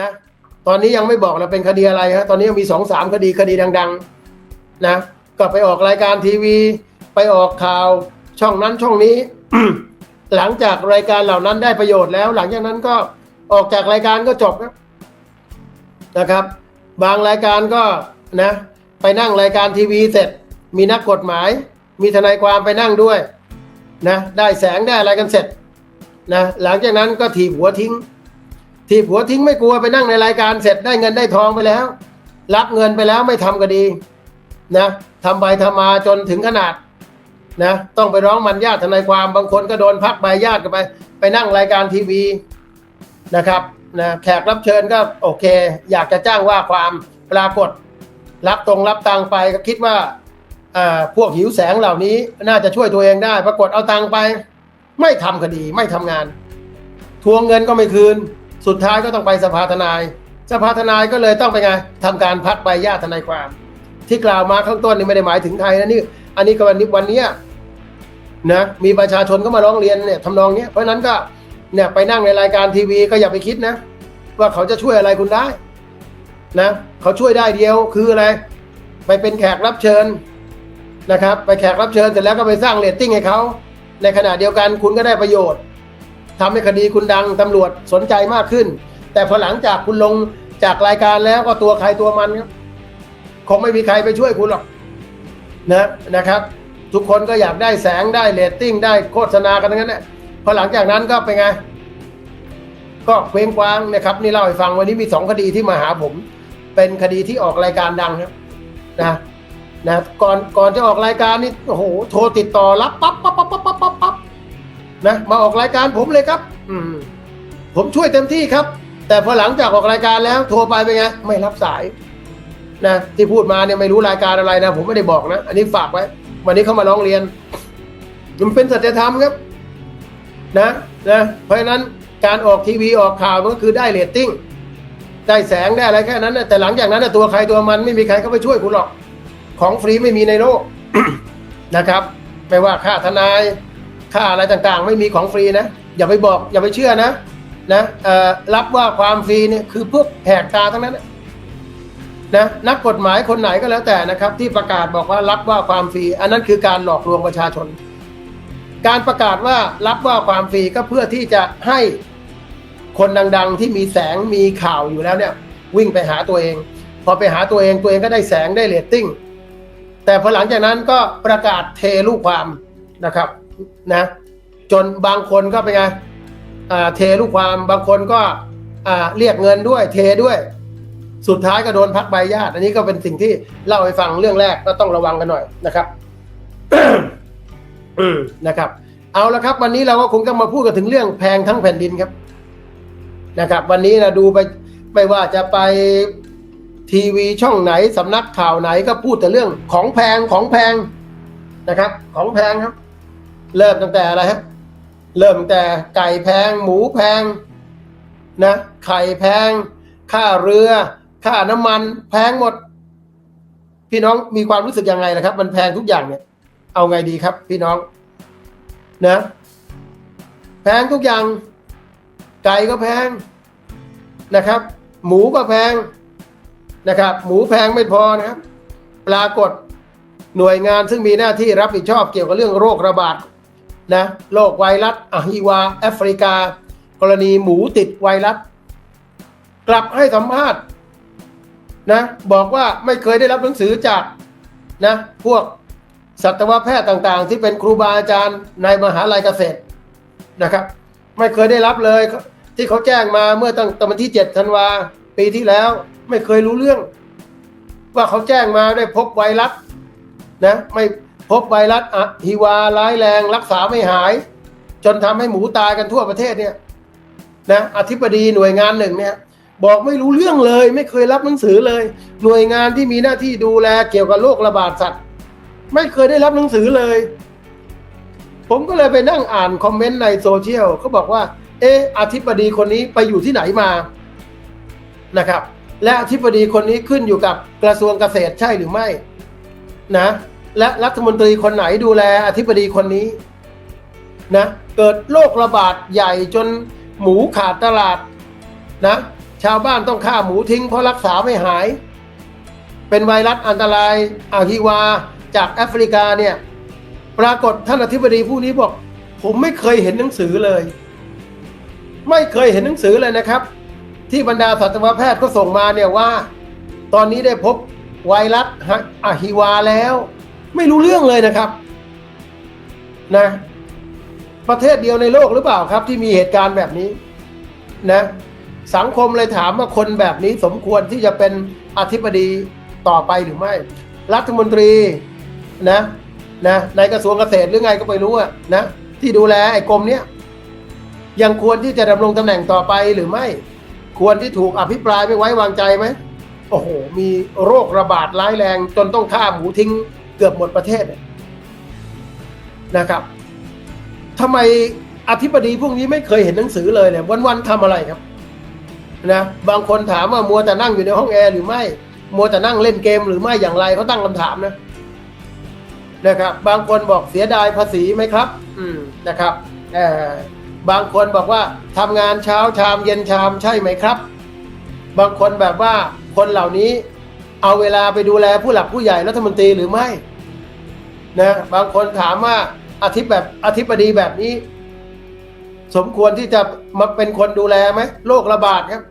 นะตอนนี้ยังไม่บอกนะเป็นคดีอะไรฮะตอนนี้ยังมีสองสามคดีคดีดัง ๆ นะก็ไปออกรายการทีวี ไปออกข่าวช่องนั้นช่องนี้ หลังจากรายการเหล่านั้นได้ประโยชน์แล้ว หลังจากนั้นก็ออกจากรายการก็จบครับนะครับ บางรายการก็นะ ไปนั่งรายการทีวีเสร็จ มีนักกฎหมาย มีทนายความไปนั่งด้วย นะ ได้แสงได้อะไรกันเสร็จนะหลังจากนั้นก็ถีบหัวทิ้ง ถีบหัวทิ้งไม่กลัวไปนั่งในรายการเสร็จได้เงินได้ทองไปแล้ว รับเงินไปแล้วไม่ทำก็ดีนะทำไปทำมาจนถึงขนาดนะต้องไปร้องมันญาติทนายความบางคนก็โดนพักใบญาติกันไป ไปนั่งรายการทีวีนะครับนะแขกรับเชิญก็โอเค อยากจะจ้างว่าความปรากฏ รับตรงรับตังไปก็คิดว่าอ่าพวกหิวแสงเหล่านี้น่าจะช่วยตัวเองได้ ปรากฏเอาตังไป ไม่ทำคดีไม่ทำงาน ทวงเงินก็ไม่คืน สุดท้ายก็ต้องไปสภาทนาย สภาทนายก็เลยต้องไปไงทำการพักใบญาติทนายความ ที่กล่าวมาข้างต้นนี่ไม่ได้หมายถึงใครนะนี่ อันนี้ก็วันนี้วันนี้นะมีประชาชนก็มาร้องเรียนเนี่ยทำนองเนี้ยเพราะนั้นก็เนี่ยไปนั่งในรายการทีวีก็อย่าไปคิดนะ ว่าเขาจะช่วยอะไรคุณได้นะเขาช่วยได้เดียวคืออะไร ไปเป็นแขกรับเชิญนะครับ ไปแขกรับเชิญเสร็จแล้วก็ไปสร้างเรตติ้งให้เขาในขณะเดียวกันคุณก็ได้ประโยชน์ ทำให้คดีคุณดังตำรวจสนใจมากขึ้น แต่พอหลังจากคุณลงจากรายการแล้วก็ตัวใครตัวมันครับคงไม่มีใครไปช่วยคุณหรอกนะนะครับ ทุกคนก็อยากได้แสงได้เรตติ้งได้โฆษณากันทั้งนั้นแหละพอหลังจากนั้นก็เป็นไง ก็เคว้งคว้างนะครับนี่เล่าให้ฟังวันนี้มีสองคดีที่มาหาผม เป็นคดีที่ออกรายการดังครับนะนะก่อนก่อนจะออกรายการนี่โอ้โหโทรติดต่อรับปับป๊บปับปั๊บปั๊บปั๊บปั๊บ นะมาออกรายการผมเลยครับ อืมผมช่วยเต็มที่ครับ แต่พอหลังจากออกรายการแล้ว โทรไปเป็นไงไม่รับสายนะที่พูดมาเนี่ยไม่รู้รายการอะไรนะ ผมไม่ได้บอกนะ อันนี้ฝากไว้ วันนี้เขามาร้องเรียน มันเป็นสัจธรรมครับ นะนะเพราะฉะนั้นการออกทีวีออกข่าวมันก็คือได้เรตติ้งได้แสงได้อะไรแค่นั้นนะแต่หลังจากนั้นนะตัวใครตัวมันไม่มีใครเข้าไปช่วยคุณหรอก ของฟรีไม่มีในโลกนะครับไม่ว่าค่าทนาย ค่าอะไรต่างๆ ไม่มีของฟรีนะ อย่าไปบอกอย่าไปเชื่อนะนะรับว่าความฟรีเนี่ยคือพวกแหกตาทั้งนั้นนะนะนักกฎหมายคนไหนก็แล้วแต่นะครับ ที่ประกาศบอกว่ารับว่าความฟรี อันนั้นคือการหลอกลวงประชาชน การประกาศว่ารับว่าความฟรีก็เพื่อที่จะให้คนดัง ๆ ที่มีแสงมีข่าวอยู่แล้วเนี่ย วิ่งไปหาตัวเอง พอไปหาตัวเองตัวเองก็ได้แสงได้เรตติ้งแต่พอหลังจากนั้นก็ประกาศเทลูกความนะครับ นะ จนบางคนก็เป็นไงเทลูกความบางคนก็เรียกเงินด้วยเทด้วย สุดท้ายก็โดนพักใบญาติ อันนี้ก็เป็นสิ่งที่เล่าให้ฟังเรื่องแรกก็ต้องระวังกันหน่อยนะครับนะครับ เอาละครับ วันนี้เราก็คงต้องมาพูดกันถึงเรื่องแพงทั้งแผ่นดินครับ นะครับ วันนี้เราดูไปไม่ว่าจะไปทีวีช่องไหนสำนักข่าวไหนก็พูดแต่เรื่องของแพงของแพงนะครับ ของแพงครับ เริ่มตั้งแต่อะไรฮะเริ่มตั้งแต่ไก่แพง หมูแพงนะไข่แพง ค่าเรือ ค่าน้ำมัน แพงหมด พี่น้องมีความรู้สึกยังไงนะครับ มันแพงทุกอย่างเนี่ย เอาไงดีครับ พี่น้อง นะ แพงทุกอย่าง ไก่ก็แพงนะครับ หมูก็แพงนะครับ หมูแพงไม่พอนะครับ ปรากฏหน่วยงานซึ่งมีหน้าที่รับผิดชอบเกี่ยวกับเรื่องโรคระบาด นะโรคไวรัสอะฮิวา แอฟริกา กรณีหมูติดไวรัส กลับให้สัมภาษณ์นะบอกว่าไม่เคยได้รับหนังสือจากนะพวกสัตวแพทย์ต่างๆ ที่เป็นครูบาอาจารย์ในมหาลัยเกษตรนะครับ ไม่เคยได้รับเลยที่เขาแจ้งมาเมื่อตั้งแต่วันที่7ธันวาปีที่แล้ว ไม่เคยรู้เรื่อง ว่าเขาแจ้งมาได้พบไวรัสนะไม่ พบไวรัสอะฮิวาร้ายแรงรักษาไม่หาย จนทำให้หมูตายกันทั่วประเทศเนี่ยนะอธิบดีหน่วยงานหนึ่งเนี่ยบอกไม่รู้เรื่องเลย ไม่เคยรับหนังสือเลย หน่วยงานที่มีหน้าที่ดูแลเกี่ยวกับโรคระบาดสัตว์ ไม่เคยได้รับหนังสือเลย ผมก็เลยไปนั่งอ่านคอมเมนต์ในโซเชียลเขาบอกว่า เอออธิบดีคนนี้ไปอยู่ที่ไหนมานะครับ และอธิบดีคนนี้ขึ้นอยู่กับกระทรวงเกษตรใช่หรือไม่ นะ และรัฐมนตรีคนไหนดูแลอธิบดีคนนี้นะเกิดโรคระบาดใหญ่จนหมูขาดตลาดนะชาวบ้านต้องฆ่าหมูทิ้งเพราะรักษาไม่หาย เป็นไวรัสอันตรายอาฮิวาจากแอฟริกาเนี่ยปรากฏท่านอธิบดีผู้นี้บอก ผมไม่เคยเห็นหนังสือเลย ไม่เคยเห็นหนังสือเลยนะครับ ที่บรรดาสัตวแพทย์ก็ส่งมาเนี่ยว่า ตอนนี้ได้พบไวรัสอะฮิวาแล้ว ไม่รู้เรื่องเลยนะครับนะ ประเทศเดียวในโลกหรือเปล่าครับ ที่มีเหตุการณ์แบบนี้นะ สังคมเลยถามว่าคนแบบนี้สมควรที่จะเป็นอธิบดีต่อไปหรือไม่ รัฐมนตรีนะนะในกระทรวงเกษตรหรือไงก็ไม่รู้อะนะที่ดูแลไอ้กรมเนี้ยยังควรที่จะดำรงตำแหน่งต่อไปหรือไม่ ควรที่ถูกอภิปรายไม่ไว้วางใจไหมโอ้โห มีโรคระบาดร้ายแรงจนต้องฆ่าหมูทิ้ง เกือบหมดประเทศนะครับทำไมอธิบดีพวกนี้ไม่เคยเห็นหนังสือเลยเนี่ยวันๆทำอะไรครับนะบางคนถามว่ามัวแต่นั่งอยู่ในห้องแอร์หรือไม่ มัวแต่นั่งเล่นเกมหรือไม่อย่างไรเขาตั้งคำถามนะนะครับ บางคนบอกเสียดายภาษีไหมครับ อืมนะครับเออบางคนบอกว่าทำงานเช้าชามเย็นชามใช่ไหมครับ บางคนแบบว่าคนเหล่านี้ เอาเวลาไปดูแลผู้หลักผู้ใหญ่รัฐมนตรีหรือไม่นะบางคนถามว่าอาทิตย์แบบอธิตย์บดีแบบนี้ สมควรที่จะมาเป็นคนดูแลไหมโรคระบาดครับ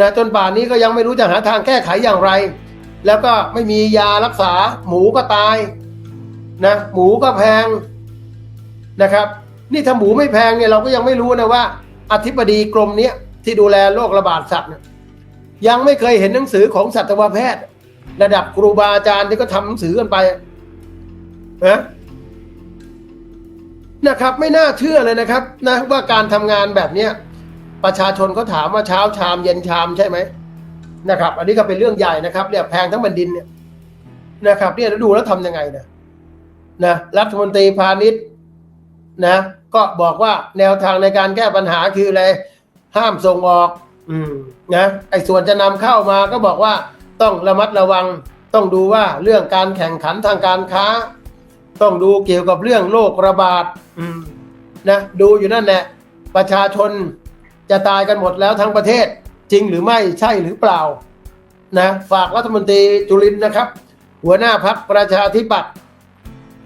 นะจนป่านนี้ก็ยังไม่รู้จะหาทางแก้ไขอย่างไร แล้วก็ไม่มียารักษา หมูก็ตายนะหมูก็แพงนะครับ นี่ถ้าหมูไม่แพงเนี่ยเราก็ยังไม่รู้นะว่าอธิบดีกรมเนี้ยที่ดูแลโรคระบาดสัตว์ยังไม่เคยเห็นหนังสือของสัตวแพทย์ ระดับครูบาอาจารย์ที่ก็ทำหนังสือกันไปนะนะครับ ไม่น่าเชื่อเลยนะครับนะว่าการทำงานแบบเนี้ยประชาชนเขาถามว่าเช้าชามเย็นชามใช่ไหมนะครับ อันนี้ก็เป็นเรื่องใหญ่นะครับเนี่ยแพงทั้งแผ่นดินเนี่ยนะครับเนี่ยแล้วดูแล้วทำยังไงนะนะรัฐมนตรีพาณิชย์นะ ก็บอกว่าแนวทางในการแก้ปัญหาคืออะไรห้ามส่งออก อืมนะไอ้ส่วนจะนำเข้ามาก็บอกว่า ต้องระมัดระวัง ต้องดูว่าเรื่องการแข่งขันทางการค้า ต้องดูเกี่ยวกับเรื่องโรคระบาดนะดูอยู่นั่นแหละประชาชนจะตายกันหมดแล้วทั้งประเทศจริงหรือไม่ใช่หรือเปล่านะฝากรัฐมนตรีจุลินนะครับ หัวหน้าพักประชาธิปัตย์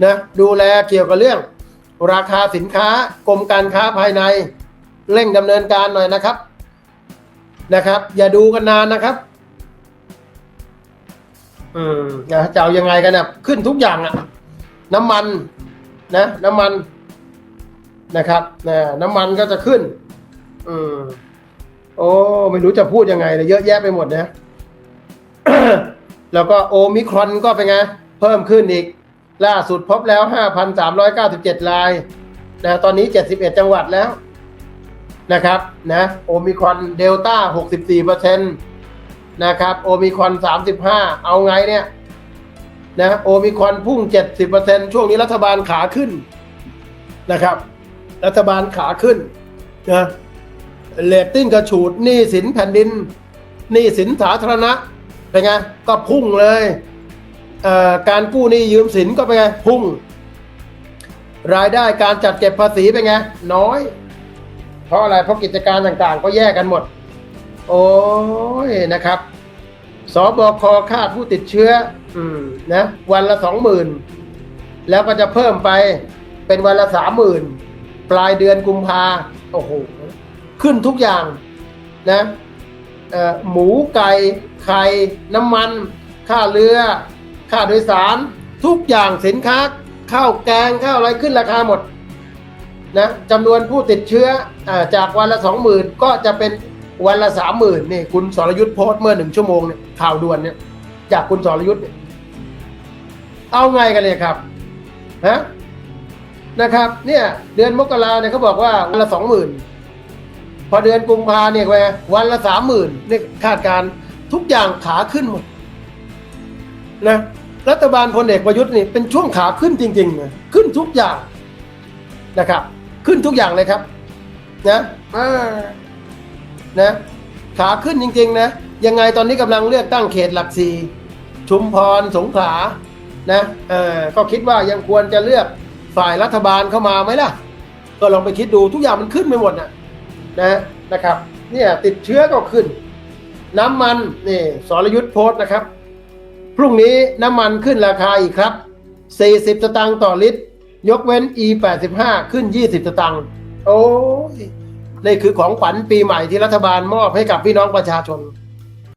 นะดูแลเกี่ยวกับเรื่อง ราคาสินค้ากรมการค้าภายใน เร่งดำเนินการหน่อยนะครับนะครับ อย่าดูกันนานนะครับ อืมนะจะเอายังไงกันนะขึ้นทุกอย่างอะน้ำมันนะ น้ำมันนะครับนะน้ำมันก็จะขึ้น อืมโอ้ไม่รู้จะพูดยังไงเลยเยอะแยะไปหมดนะแล้วก็โอมิครอนก็เป็นไง เพิ่มขึ้นอีก ล่าสุดพบแล้ว 5,397 รายนะตอนนี้ 71 จังหวัดแล้วนะครับนะโอมิครอนเดลต้า 64%นต์ นะครับโอมิคอน 35 เอาไงเนี่ยนะโอมิคอนพุ่ง 70%ช่วงนี้รัฐบาลขาขึ้นนะครับ รัฐบาลขาขึ้นนะเลตติ้งกระฉูดหนี้สินแผ่นดินหนี้สินสาธารณะเป็นไงก็พุ่งเลยเอ่อการกู้หนี้ยืมสินก็เป็นไงพุ่ง รายได้การจัดเก็บภาษีเป็นไงน้อย เพราะอะไรเพราะกิจการต่างๆ ก็แยกกันหมด โอ้ยนะครับสบคคาดผู้ติดเชื้อ อืมนะวันละสองหมื่นแล้วก็จะเพิ่มไปเป็นวันละสามหมื่นปลายเดือนกุมภาโอ้โหขึ้นทุกอย่างนะหมูไก่ไข่น้ำมัน ค่าเรือ ค่าโดยสาร ทุกอย่างสินค้าข้าวแกงข้าวอะไรขึ้นราคาหมดนะจำนวนผู้ติดเชื้ออจากวันละสองหมื่นก็จะเป็น วันละสามหมื่นนี่คุณสรยุทธ์โพสต์เมื่อหนึ่งชั่วโมงเนี่ยข่าวด่วนเนี่ยจากคุณสรยุทธ์เนี่ยเอาไงกันเลยครับฮะนะครับ เนี่ย เดือนมกราเนี่ยเขาบอกว่าวันละสองหมื่นพอเดือนกุมภาเนี่ยไปวันละสามหมื่นนี่คาดการทุกอย่างขาขึ้นหมดนะรัฐบาลพลเอกประยุทธ์นี่เป็นช่วงขาขึ้นจริงๆนะขึ้นทุกอย่างนะครับ ขึ้นทุกอย่างเลยครับ นะอ่า นะขาขึ้นจริงๆนะยังไงตอนนี้กำลังเลือกตั้งเขตหลักสี่ชุมพรสงขลานะเออก็คิดว่ายังควรจะเลือกฝ่ายรัฐบาลเข้ามาไหมล่ะ ก็ลองไปคิดดูทุกอย่างมันขึ้นไปหมดนะนะนะครับเนี่ยติดเชื้อก็ขึ้น น้ำมันนี่สรยุทธ์โพสต์นะครับ พรุ่งนี้น้ำมันขึ้นราคาอีกครับ 40 สตางค์ต่อลิตร ยกเว้น E 85 ขึ้น 20 สตางค์โอ้ย นี่คือของขวัญปีใหม่ที่รัฐบาลมอบให้กับพี่น้องประชาชน